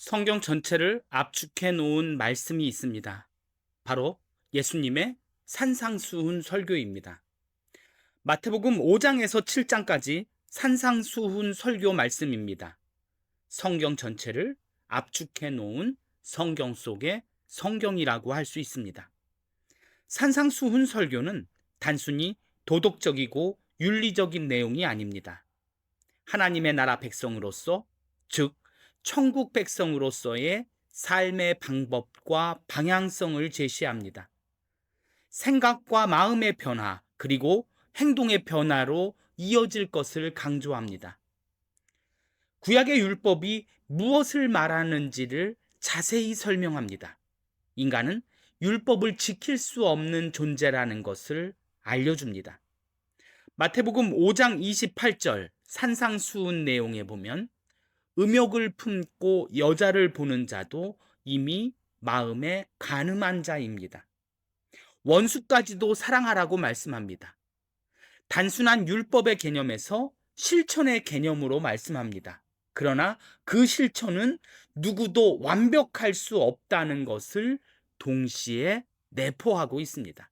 성경 전체를 압축해 놓은 말씀이 있습니다. 바로 예수님의 산상수훈 설교입니다. 마태복음 5장에서 7장까지 산상수훈 설교 말씀입니다. 성경 전체를 압축해 놓은 성경 속의 성경이라고 할 수 있습니다. 산상수훈 설교는 단순히 도덕적이고 윤리적인 내용이 아닙니다. 하나님의 나라 백성으로서, 즉, 천국 백성으로서의 삶의 방법과 방향성을 제시합니다. 생각과 마음의 변화, 그리고 행동의 변화로 이어질 것을 강조합니다. 구약의 율법이 무엇을 말하는지를 자세히 설명합니다. 인간은 율법을 지킬 수 없는 존재라는 것을 알려줍니다. 마태복음 5장 28절 산상수훈 내용에 보면 음욕을 품고 여자를 보는 자도 이미 마음에 가늠한 자입니다. 원수까지도 사랑하라고 말씀합니다. 단순한 율법의 개념에서 실천의 개념으로 말씀합니다. 그러나 그 실천은 누구도 완벽할 수 없다는 것을 동시에 내포하고 있습니다.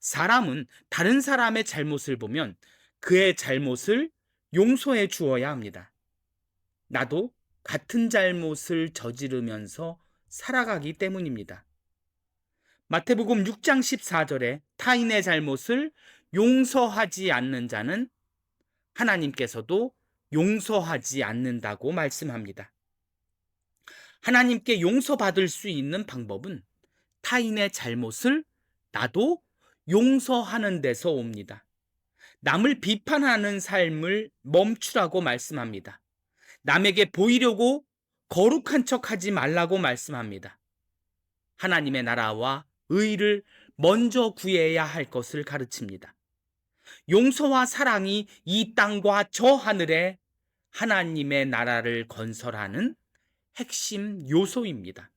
사람은 다른 사람의 잘못을 보면 그의 잘못을 용서해 주어야 합니다. 나도 같은 잘못을 저지르면서 살아가기 때문입니다. 마태복음 6장 14절에 타인의 잘못을 용서하지 않는 자는 하나님께서도 용서하지 않는다고 말씀합니다. 하나님께 용서받을 수 있는 방법은 타인의 잘못을 나도 용서하는 데서 옵니다. 남을 비판하는 삶을 멈추라고 말씀합니다. 남에게 보이려고 거룩한 척 하지 말라고 말씀합니다. 하나님의 나라와 의를 먼저 구해야 할 것을 가르칩니다. 용서와 사랑이 이 땅과 저 하늘에 하나님의 나라를 건설하는 핵심 요소입니다.